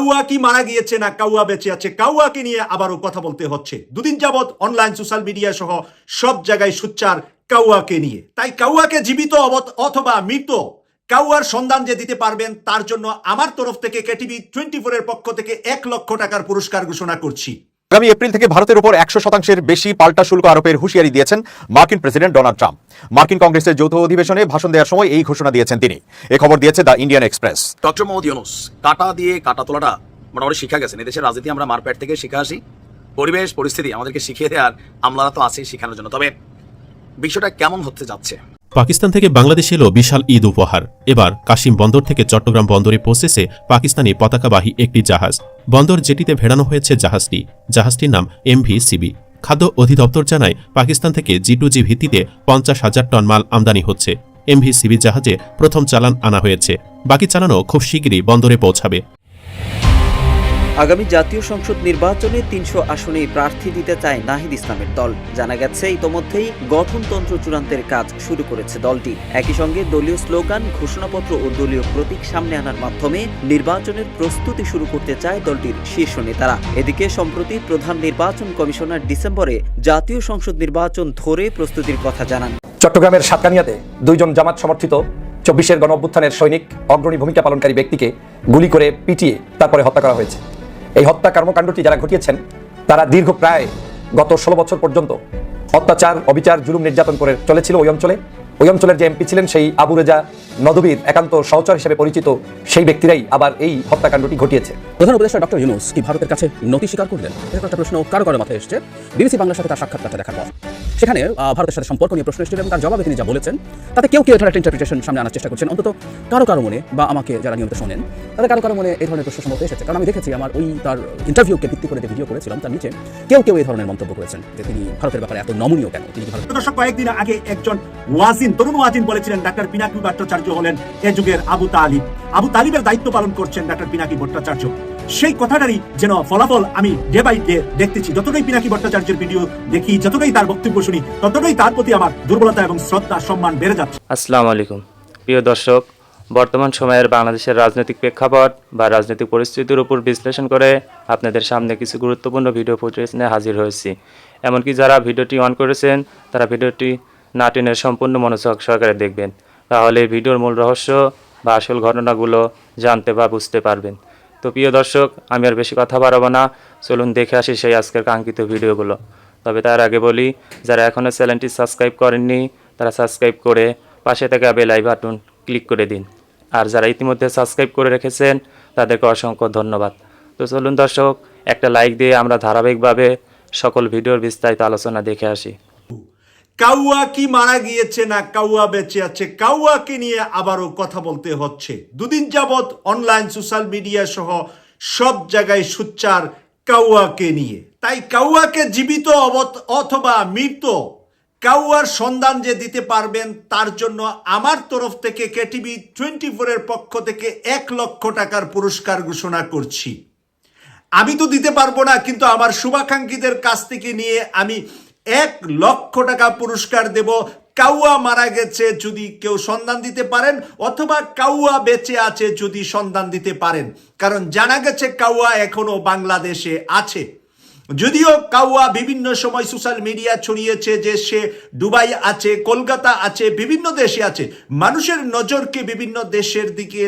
কাউয়া কি মারা গিয়েছে না কাউয়া বেঁচে আছে? কাউয়াকে নিয়ে আবারও কথা বলতে হচ্ছে। দুদিন যাবৎ অনলাইন সোশ্যাল মিডিয়া সহ সব জায়গায় সুচ্চার কাউয়াকে নিয়ে। তাই কাউয়াকে জীবিত অথবা মৃত কাউয়ার সন্ধান যে দিতে পারবেন, তার জন্য আমার তরফ থেকে কেটিভি টোয়েন্টি ফোরের পক্ষ থেকে এক লক্ষ টাকার পুরস্কার ঘোষণা করছি। আগামী এপ্রিল থেকে ভারতের উপর একশো শতাংশের বেশি পাল্টা শুল্ক আরোপের হুঁশিয়ারি দিয়েছেন মার্কিন প্রেসিডেন্ট ডোনাল্ড ট্রাম্প। মার্কিন কংগ্রেসের যৌথ অধিবেশনে ভাষণ দেওয়ার সময় এই ঘোষণা দিয়েছেন তিনি। এ খবর দিয়েছে the Indian Express. Doctor Mohammad Yunus কাটা দিয়ে কাটা তোলাটা মোটামুটি শিক্ষা গেছেন। এদেশের রাজনীতি আমরা মারপ্যাট থেকে শিখে আসি। পরিবেশ পরিস্থিতি আমাদেরকে শিখিয়ে দেয় আর আমলারা তো আছেই শেখানোর জন্য। তবে বিষয়টা কেমন হতে যাচ্ছে? পাকিস্তান থেকে বাংলাদেশ এলো বিশাল ঈদ উপহার। এবার কাশিম বন্দর থেকে চট্টগ্রাম বন্দরে পৌঁছেছে পাকিস্তানি পতাকাবাহী একটি জাহাজ। বন্দর জেটিতে ভেড়ানো হয়েছে জাহাজটি। জাহাজটির নাম এমভি সিবি খাদ্য অধিদপ্তর জানায়, পাকিস্তান থেকে জি টু জি ভিত্তিতে পঞ্চাশ হাজার টন মাল আমদানি হচ্ছে। এমভি সিবি জাহাজে প্রথম চালান আনা হয়েছে। বাকি চালানো খুব শীঘ্রই বন্দরে পৌঁছাবে। আগামী জাতীয় সংসদ নির্বাচনে তিনশো আসনে প্রার্থী দিতে চায় নাহিদ ইসলামের দল। জানা গেছে, ইতোমধ্যেই গঠনতন্ত্র চূড়ান্তের কাজ শুরু করেছে দলটি। একই সঙ্গে দলীয় স্লোগান, ঘোষণাপত্র ও দলীয় প্রতীক সামনে আনার মাধ্যমে নির্বাচনের প্রস্তুতি শুরু করতে চায় দলটির শীর্ষ নেতারা। এদিকে, সম্প্রতি প্রধান নির্বাচন কমিশনার ডিসেম্বরে জাতীয় সংসদ নির্বাচন ধরে প্রস্তুতির কথা জানান। চট্টগ্রামের সাতকানিয়াতে দুইজন জামাত সমর্থিত চব্বিশের গণ অভ্যুত্থানের সৈনিক অগ্রণী ভূমিকা পালনকারী ব্যক্তিকে গুলি করে পিটিয়ে তারপরে হত্যা করা হয়েছে। এই হত্যা কর্মকাণ্ডটি যারা ঘটিয়েছেন, তারা দীর্ঘ প্রায় গত ষোলো বছর পর্যন্ত অত্যাচার, অবিচার, জুলুম নির্যাতন করে চলেছিল ওই অঞ্চলে। ওই অঞ্চলের যে এমপি ছিলেন সেই আবু রেজা নদবীর একান্ত সহচর হিসেবে পরিচিত সেই ব্যক্তিরাই আবার এই হত্যাকাণ্ডটি ঘটিয়েছে। প্রধান উপদেষ্টা ডক্টর ইউনুস কি ভারতের কাছে নথি স্বীকার করলেন? এরকম একটা প্রশ্ন কারও কারও মাথায় এসছে। বিবিসি বাংলার সাথে তার সাক্ষাৎকারটা দেখার পর। সেখানে ভারতের সাথে সম্পর্ক নিয়ে প্রশ্ন এসেছিল এবং তার জবাবে তিনি যা বলেছেন তাতে কেউ কেউ এটার একটা ইন্টারপ্রিটেশন সামনে আনার চেষ্টা করছেন। অন্তত কারও কারও মনে বা আমাকে যারা নিয়মিত শোনেন তাদের কারও কারও মনে এই ধরনের প্রশ্ন সম্ভবত এসেছে। কারণ আমি দেখেছি আমার ওই তার ইন্টারভিউকে ভিত্তি করে যে ভিডিও করেছিলাম তার নিচে কেউ কেউ এই ধরনের মন্তব্য করেছেন যে তিনি ভারতের ব্যাপারে এত নমনীয় কেন? তিনি ভারত দর্শক কয়েকদিন আগে একজন ওয়াজিন তরুণ ওয়াজিন বলেছিলেন, ডাক্তার পিনাকি ভট্টাচার্য হলেন এ যুগের আবু তালিব। আবু তালিবের দায়িত্ব পালন করছেন ডাক্তার পিনাকি ভট্টাচার্য। সেই কথাটারই যেন ফলাফল আমি ডে বাই ডে দেখতেছি। যতটাই পিনাকি ভট্টাচার্যের ভিডিও দেখি, যতটাই তার বক্তব্য শুনি, ততটাই তার প্রতি আমার দুর্বলতা এবং শ্রদ্ধা, সম্মান বেড়ে যাচ্ছে। আসসালামু আলাইকুম। প্রিয় দর্শক, বর্তমান সময়ের বাংলাদেশের রাজনৈতিক প্রেক্ষাপট বা রাজনৈতিক পরিস্থিতির উপর বিশ্লেষণ করে আপনাদের সামনে কিছু গুরুত্বপূর্ণ ভিডিও ফুটেজ নিয়ে হাজির হয়েছি। এমনকি যারা ভিডিওটি অন করেছেন, তারা ভিডিওটি না সম্পূর্ণ মনোযোগ সহকারে দেখবেন। তাহলে ভিডিওর মূল রহস্য বা আসল ঘটনাগুলো জানতে বা বুঝতে পারবেন। তো প্রিয় দর্শক, আমি আর বেশি কথা বাড়াবো না। চলুন দেখে আসি সেই আজকের কাঙ্ক্ষিত ভিডিওগুলো। তবে তার আগে বলি, যারা এখনও চ্যানেলটি সাবস্ক্রাইব করেননি, তারা সাবস্ক্রাইব করে পাশে থাকা বেল আই বাটন ক্লিক করে দিন। আর যারা ইতিমধ্যে সাবস্ক্রাইব করে রেখেছেন, তাদেরকে অসংখ্য ধন্যবাদ। তো চলুন দর্শক, একটা লাইক দিয়ে আমরা ধারাবাহিকভাবে সকল ভিডিওর বিস্তারিত আলোচনা দেখে আসি। কাউয়া কি মারা গিয়েছে না কাউয়া বেঁচে আছে? কাউয়াকে নিয়ে আবারও কথা বলতে হচ্ছে। দুদিন যাবৎ অনলাইন সোশ্যাল মিডিয়া সহ সব জায়গায় সুচ্চার কাউয়াকে নিয়ে। তাই কাউয়াকে জীবিত অথবা মৃত কাউয়ার সন্ধান যে দিতে পারবেন, তার জন্য আমার তরফ থেকে কেটিভি টোয়েন্টি ফোরের পক্ষ থেকে এক লক্ষ টাকার পুরস্কার ঘোষণা করছি। আমি তো দিতে পারব না, কিন্তু আমার শুভাকাঙ্ক্ষীদের কাছ থেকে নিয়ে আমি এক লক্ষ টাকা পুরস্কার দেব। কাউয়া মারা গেছে যদি কেউ সন্ধান দিতে পারেন, অথবা কাউয়া বেঁচে আছে যদি সন্ধান দিতে পারেন। কারণ জানা গেছে কাউয়া এখনও বাংলাদেশে আছে। যদিও কাউয়া বিভিন্ন সময় সোশ্যাল মিডিয়া ছড়িয়েছে যে সে দুবাই আছে, কলকাতা আছে, বিভিন্ন দেশে আছে। মানুষের নজরকে বিভিন্ন দেশের দিকে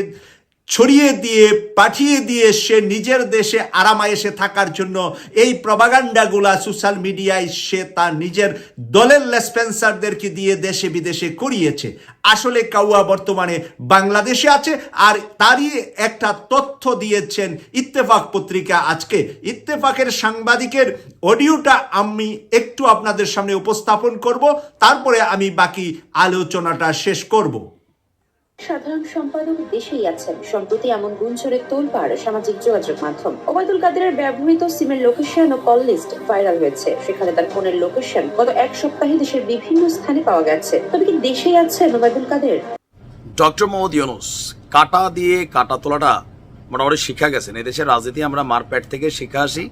ছড়িয়ে দিয়ে, পাঠিয়ে দিয়ে সে নিজের দেশে আরামায়েসে থাকার জন্য এই প্রবাগান্ডাগুলা সোশ্যাল মিডিয়ায় সে তার নিজের দলের লেসপেন্সারদেরকে দিয়ে দেশে বিদেশে করিয়েছে। আসলে কাউয়া বর্তমানে বাংলাদেশে আছে আর তারই একটা তথ্য দিয়েছেন ইত্তেফাক পত্রিকা আজকে। ইত্তেফাকের সাংবাদিকের অডিওটা আমি একটু আপনাদের সামনে উপস্থাপন করব, তারপরে আমি বাকি আলোচনাটা শেষ করব। সাধারণ সম্পাদক দেশেই আছেন। সম্প্রতি এমন গুঞ্জরে তোলপাড় সামাজিক যোগাযোগ মাধ্যম। ওবায়দুল কাদেরের ব্যবহৃত সিমের লোকেশন ও কল লিস্ট ভাইরাল হয়েছে। সেখানে তার ফোনের লোকেশন গত এক সপ্তাহে দেশের বিভিন্ন স্থানে পাওয়া গেছে। তবে কি দেশেই আছেন ওবায়দুল কাদের? ডক্টর মোহাম্মদ ইউনুস, কাটা দিয়ে কাটা তোলাটা মোটামুটি শিক্ষা গেছেন। এদেশের রাজনীতি আমরা মারপ্যাট থেকে শিখে আসি।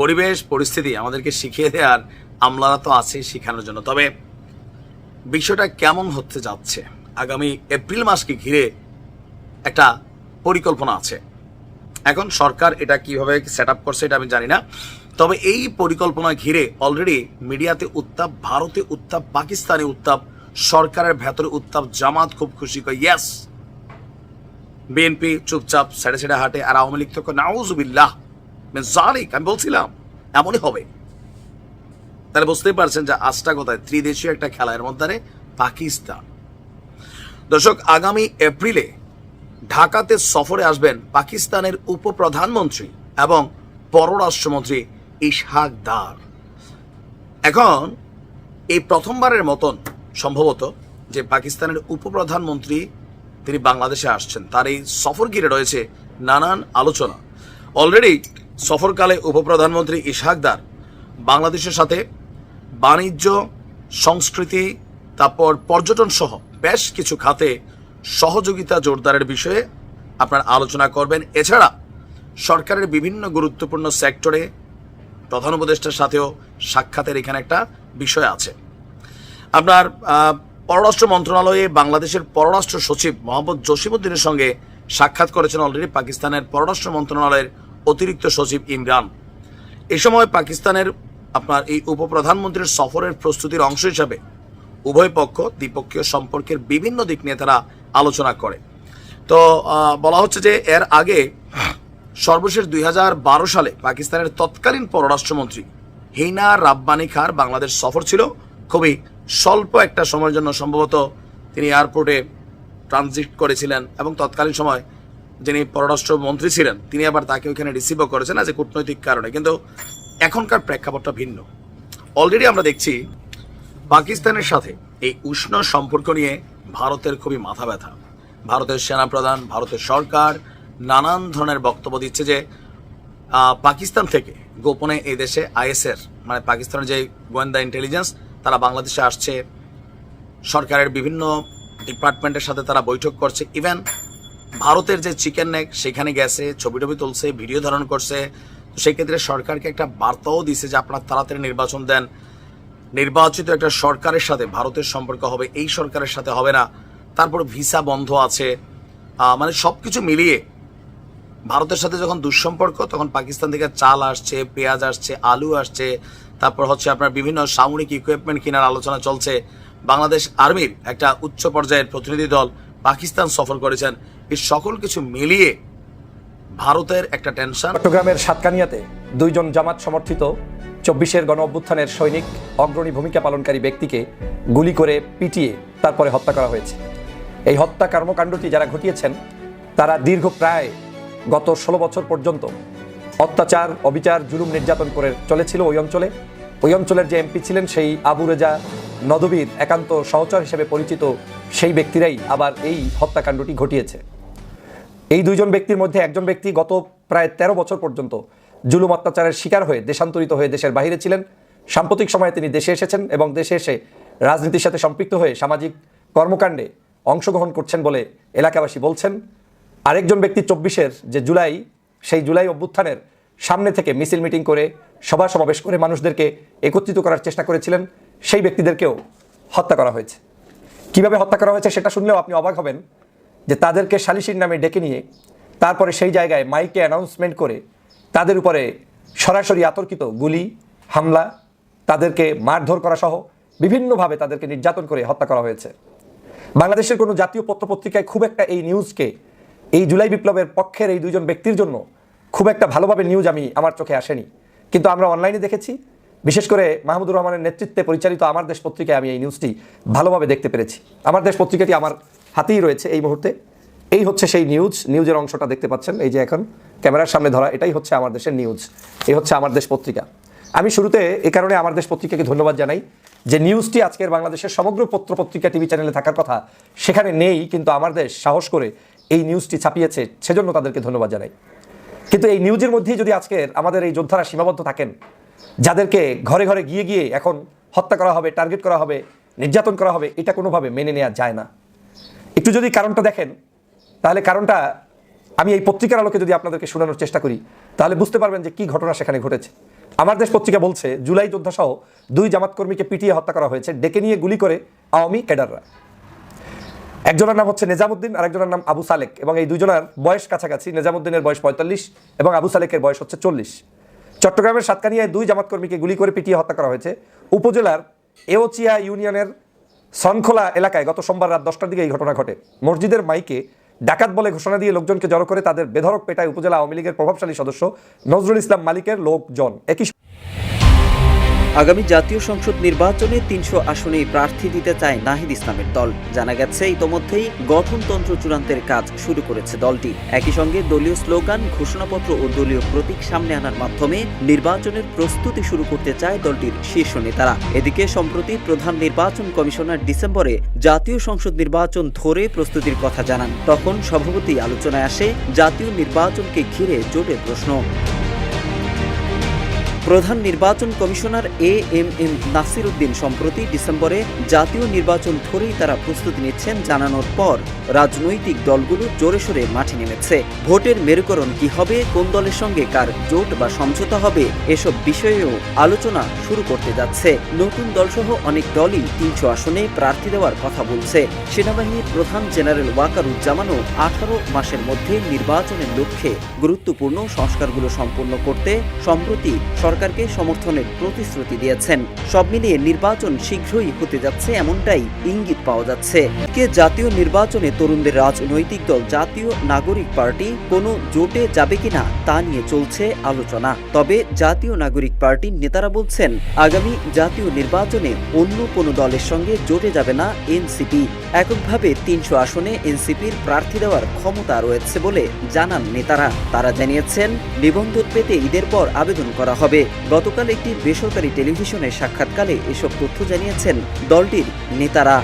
পরিবেশ, পরিস্থিতি আমাদেরকে শিখিয়ে দেয় আর আমলারা তো আছেই শেখানোর জন্য। তবে বিষয়টা কেমন হতে যাচ্ছে? আগামী এপ্রিল মাসকে ঘিরে একটা পরিকল্পনা আছে। এখন সরকার এটা কীভাবে সেট আপ করছে এটা আমি জানি না। তবে এই পরিকল্পনা ঘিরে অলরেডি মিডিয়াতে উত্তাপ, ভারতে উত্তাপ, পাকিস্তানে উত্তাপ, সরকারের ভেতরে উত্তাপ, জামাত খুব খুশি কয় ইয়াস বিএনপি চুপচাপ সেড়ে সেড়ে হাঁটে আর আওয়ামী লীগ তো নাউজুবিল্লাহ জালিক আমি বলছিলাম, এমনই হবে। তাহলে বুঝতেই পারছেন যে আজটা কোথায়, ত্রিদেশীয় একটা খেলা এর মধ্যে পাকিস্তান। দর্শক, আগামী এপ্রিলে ঢাকাতে সফরে আসবেন পাকিস্তানের উপপ্রধানমন্ত্রী এবং পররাষ্ট্রমন্ত্রী ইশহাক দার। এখন এই প্রথমবারের মতন সম্ভবত যে পাকিস্তানের উপপ্রধানমন্ত্রী তিনি বাংলাদেশে আসছেন, তার এই সফর ঘিরে রয়েছে নানান আলোচনা। অলরেডি সফরকালে উপপ্রধানমন্ত্রী ইশহাকদার বাংলাদেশের সাথে বাণিজ্য, সংস্কৃতি, তারপর পর্যটন সহ বেশ কিছু খাতে সহযোগিতা জোরদারের বিষয়ে আপনার আলোচনা করবেন। এছাড়া সরকারের বিভিন্ন গুরুত্বপূর্ণ সেক্টরে প্রধান উপদেষ্টার সাথেও সাক্ষাতের এখানে একটা বিষয় আছে। আপনার পররাষ্ট্র মন্ত্রণালয়ে বাংলাদেশের পররাষ্ট্র সচিব মোহাম্মদ জসিমুদ্দিনের সঙ্গে সাক্ষাৎ করেছেন অলরেডি পাকিস্তানের পররাষ্ট্র মন্ত্রণালয়ের অতিরিক্ত সচিব ইমরান। এ সময় পাকিস্তানের আপনার এই উপপ্রধানমন্ত্রীর সফরের প্রস্তুতির অংশ হিসাবে উভয় পক্ষ দ্বিপক্ষীয় সম্পর্কের বিভিন্ন দিক নিয়ে তারা আলোচনা করে। তো বলা হচ্ছে যে এর আগে সর্বশেষ দুই হাজার বারো সালে পাকিস্তানের তৎকালীন পররাষ্ট্রমন্ত্রী হিনা রাব্বানি খার বাংলাদেশ সফর ছিল। খুবই স্বল্প একটা সময়ের জন্য সম্ভবত তিনি এয়ারপোর্টে ট্রানজিট করেছিলেন এবং তৎকালীন সময় যিনি পররাষ্ট্রমন্ত্রী ছিলেন, তিনি আবার তাকে ওইখানে রিসিভও করেছেন আজ কূটনৈতিক কারণে। কিন্তু এখনকার প্রেক্ষাপটটা ভিন্ন। অলরেডি আমরা দেখছি পাকিস্তানের সাথে এই উষ্ণ সম্পর্ক নিয়ে ভারতের খুবই মাথা ব্যথা। ভারতের সেনাপ্রধান, ভারতের সরকার নানান ধরনের বক্তব্য দিচ্ছে যে পাকিস্তান থেকে গোপনে এই দেশে আইএসের মানে পাকিস্তানের যে গোয়েন্দা ইন্টেলিজেন্স তারা বাংলাদেশে আসছে। সরকারের বিভিন্ন ডিপার্টমেন্টের সাথে তারা বৈঠক করছে। ইভেন ভারতের যে চিকেন নেক, সেখানে গেছে ছবি টবি তুলছে, ভিডিও ধারণ করছে। সেক্ষেত্রে সরকারকে একটা বার্তাও দিছে যে, আপনারা তাড়াতাড়ি নির্বাচন দেন। নির্বাচিত একটা সরকারের সাথে, ভারতের সম্পর্ক হবে, এই সরকারের সাথে হবে না। তারপর ভিসা বন্ধ আছে। মানে সব কিছু মিলিয়ে ভারতের সাথে যখন দুঃসম্পর্ক, তখন পাকিস্তান থেকে চাল আসছে, পেঁয়াজ আসছে, আলু আসছে। তারপর হচ্ছে আপনার বিভিন্ন সামরিক ইকুইপমেন্ট কেনার আলোচনা চলছে। বাংলাদেশ আর্মির একটা উচ্চ পর্যায়ের প্রতিনিধি দল পাকিস্তান সফর করেছেন। এই সকল কিছু মিলিয়ে ভারতের একটা টেনশন চট্টগ্রামের সাতকানিয়াতে দুইজন জামাত সমর্থিত চব্বিশের গণ অভ্যুত্থানের সৈনিক অগ্রণী ভূমিকা পালনকারী ব্যক্তিকে গুলি করে পিটিয়ে তারপরে হত্যা করা হয়েছে। এই হত্যা কর্মকাণ্ডটি যারা ঘটিয়েছেন, তারা দীর্ঘ প্রায় গত ষোলো বছর পর্যন্ত অত্যাচার, অবিচার, জুলুম নির্যাতন করে চলেছিল ওই অঞ্চলে। ওই অঞ্চলের যে এমপি ছিলেন সেই আবু রেজা নদবীর একান্ত সহচর হিসেবে পরিচিত সেই ব্যক্তিরাই আবার এই হত্যাকাণ্ডটি ঘটিয়েছে। এই দুইজন ব্যক্তির মধ্যে একজন ব্যক্তি গত প্রায় ১৩ বছর পর্যন্ত জুলুম অত্যাচারের শিকার হয়ে দেশান্তরিত হয়ে দেশের বাইরে ছিলেন। সাম্প্রতিক সময়ে তিনি দেশে এসেছেন এবং দেশে এসে রাজনীতির সাথে সম্পৃক্ত হয়ে সামাজিক কর্মকাণ্ডে অংশগ্রহণ করছেন বলে এলাকাবাসী বলছেন। আরেকজন ব্যক্তি চব্বিশের যে জুলাই, সেই জুলাই অভ্যুত্থানের সামনে থেকে মিছিল মিটিং করে সভা সমাবেশ করে মানুষদেরকে একত্রিত করার চেষ্টা করেছিলেন, সেই ব্যক্তিদেরকেও হত্যা করা হয়েছে। কীভাবে হত্যা করা হয়েছে সেটা শুনলেও আপনি অবাক হবেন যে তাদেরকে সালিসির নামে ডেকে নিয়ে তারপরে সেই জায়গায় মাইকে অ্যানাউন্সমেন্ট করে তাদের উপরে সরাসরি আতর্কিত গুলি, হামলা, তাদেরকে মারধর করা সহ বিভিন্নভাবে তাদেরকে নির্যাতন করে হত্যা করা হয়েছে। বাংলাদেশের কোনো জাতীয় পত্রপত্রিকায় খুব একটা এই নিউজকে, এই জুলাই বিপ্লবের পক্ষের এই দুজন ব্যক্তির জন্য খুব একটা ভালোভাবে নিউজ আমি আমার চোখে আসেনি। কিন্তু আমরা অনলাইনে দেখেছি, বিশেষ করে মাহমুদুর রহমানের নেতৃত্বে পরিচালিত আমার দেশ পত্রিকায় আমি এই নিউজটি ভালোভাবে দেখতে পেরেছি। আমার দেশ পত্রিকাটি আমার হাতেই রয়েছে এই মুহূর্তে। এই হচ্ছে সেই নিউজ নিউজের অংশটা দেখতে পাচ্ছেন, এই যে এখন ক্যামেরার সামনে ধরা, এটাই হচ্ছে আমার দেশের নিউজ এই হচ্ছে আমার দেশ পত্রিকা। আমি শুরুতে এই কারণে আমার দেশ পত্রিকাকে ধন্যবাদ জানাই যে নিউজটি আজকের বাংলাদেশের সমগ্র পত্র পত্রিকা টিভি চ্যানেলে থাকার কথা সেখানে নেই, কিন্তু আমার দেশ সাহস করে এই নিউজটি ছাপিয়েছে, সেজন্য তাদেরকে ধন্যবাদ জানাই। কিন্তু এই নিউজের মধ্যেই যদি আজকের আমাদের এই যোদ্ধারা সীমাবদ্ধ থাকেন, যাদেরকে ঘরে ঘরে গিয়ে গিয়ে এখন হত্যা করা হবে টার্গেট করা হবে, নির্যাতন করা হবে, এটা কোনোভাবে মেনে নেওয়া যায় না। একটু যদি কারণটা দেখেন তাহলে কারণটা আমি এই পত্রিকার আলোকে যদি আপনাদেরকে শোনানোর চেষ্টা করি, তাহলে বুঝতে পারবেন যে কী ঘটনা সেখানে ঘটেছে। আমার দেশ পত্রিকা বলছে, জুলাই যোদ্ধা সহ দুই জামাতকর্মীকে পিটিয়ে হত্যা করা হয়েছে, ডেকে নিয়ে গুলি করে আওয়ামী ক্যাডাররা। একজনের নাম হচ্ছে নেজামুদ্দিন আর একজনের নাম আবু সালেক এবং এই দুজনের বয়স কাছাকাছি, নেজামুদ্দিনের বয়স পঁয়তাল্লিশ এবং আবু সালেকের বয়স হচ্ছে চল্লিশ। চট্টগ্রামের সাতকানিয়ায় দুই জামাতকর্মীকে গুলি করে পিটিয়ে হত্যা করা হয়েছে। উপজেলার এওচিয়া ইউনিয়নের সনখোলা এলাকায় গত সোমবার রাত দশটার দিকে এই ঘটনা ঘটে। মসজিদের মাইকে ডাকাত বলে ঘোষণা দিয়ে লোকজনকে জড়ো করে তাদের বেধরক পেটায় উপজেলা আওয়ামী লীগের প্রভাবশালী সদস্য নজরুল ইসলাম মালিকের লোকজন। একই আগামী জাতীয় সংসদ নির্বাচনে তিনশো আসনে প্রার্থী দিতে চায় নাহিদ ইসলামের দল। জানা গেছে, ইতোমধ্যেই গঠনতন্ত্র চূড়ান্তের কাজ শুরু করেছে দলটি। একই সঙ্গে দলীয় স্লোগান, ঘোষণাপত্র ও দলীয় প্রতীক সামনে আনার মাধ্যমে নির্বাচনের প্রস্তুতি শুরু করতে চায় দলটির শীর্ষ নেতারা। এদিকে, সম্প্রতি প্রধান নির্বাচন কমিশনার ডিসেম্বরে জাতীয় সংসদ নির্বাচন ধরে প্রস্তুতির কথা জানান। তখন সভাপতি আলোচনায় আসে, জাতীয় নির্বাচনকে ঘিরে জোটের প্রশ্ন। প্রধান নির্বাচন commissioner A M M Nasir Uddin সম্প্রতি ডিসেম্বরে জাতীয় নির্বাচন ধরেই তারা প্রস্তুতি নিচ্ছেন জানানোর পর রাজনৈতিক দলগুলো জোরে সোরে মাঠে নেমেছে। ভোটের মেরুকরণ কি হবে, কোন দলের সঙ্গে কার জোট বা সমঝোতা হবে, এসব বিষয়েও আলোচনা শুরু করতে যাচ্ছে। নতুন দলসহ অনেক দলই তিনশো আসনে প্রার্থী দেওয়ার কথা বলছে। সেনাবাহিনীর প্রধান জেনারেল ওয়াকারুজ্জামানও আঠারো মাসের মধ্যে নির্বাচনের লক্ষ্যে গুরুত্বপূর্ণ সংস্কারগুলো সম্পূর্ণ করতে সম্প্রতি সরকারকে সমর্থনের প্রতিশ্রুতি দিয়েছেন। সব মিলিয়ে নির্বাচন শীঘ্রই হতে যাচ্ছে এমনটাই ইঙ্গিত পাওয়া যাচ্ছে। কে জাতীয় নির্বাচনে তরুণদের রাজনৈতিক দল জাতীয় নাগরিক পার্টি কোনো জোটে যাবে কিনা তা নিয়ে চলছে আলোচনা। তবে জাতীয় নাগরিক পার্টির নেতারা বলছেন, আগামী জাতীয় নির্বাচনে অন্য কোনো দলের সঙ্গে জোটে যাবে না এনসিপি। এককভাবে তিনশো আসনে এনসিপির প্রার্থী দেওয়ার ক্ষমতা রয়েছে বলে জানান নেতারা। তারা জানিয়েছেন, নিবন্ধন পেতে ঈদের পর আবেদন করা হবে। গতকাল একটি বেসরকারি টেলিভিশনে সাক্ষাৎকালে এসব তথ্য জানিয়েছেন দলটির নেতারা।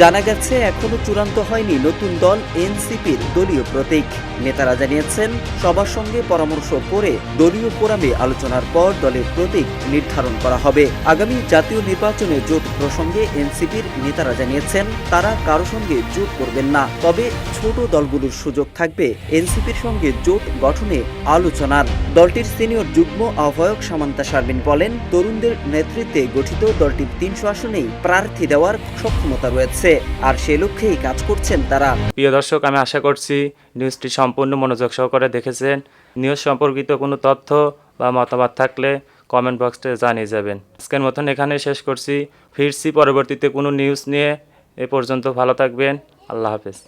জানা গেছে, এখনও চূড়ান্ত হয়নি নতুন দল এনসিপির দলীয় প্রতীক। নেতারা জানিয়েছেন, সবার সঙ্গে পরামর্শ করে দলীয় ফোরামে আলোচনার পর দলের প্রতীক নির্ধারণ করা হবে। আগামী জাতীয় নির্বাচনে জোট প্রসঙ্গে এনসিপির নেতারা জানিয়েছেন, তারা কারও সঙ্গে জোট করবেন না। তবে ছোট দলগুলোর সুযোগ থাকবে এনসিপির সঙ্গে জোট গঠনে আলোচনার। দলটির সিনিয়র যুগ্ম আহ্বায়ক সামান্তা শারমিন বলেন, তরুণদের নেতৃত্বে গঠিত দলটির তিনশো আসনেই প্রার্থী দেওয়ার সক্ষমতা রয়েছে। আর সে লক্ষ্যেই কাজ করছেন তারা। প্রিয় দর্শক, আমি আশা করছি নিউজটি সম্পূর্ণ মনোযোগ সহকারে দেখেছেন। নিউজ সম্পর্কিত কোনো তথ্য বা মতামত থাকলে কমেন্ট বক্সে জানিয়ে যাবেন। আজকের মতন এখানে শেষ করছি। ফিরছি পরবর্তীতে কোনো নিউজ নিয়ে। এ পর্যন্ত ভালো থাকবেন। আল্লাহ হাফেজ।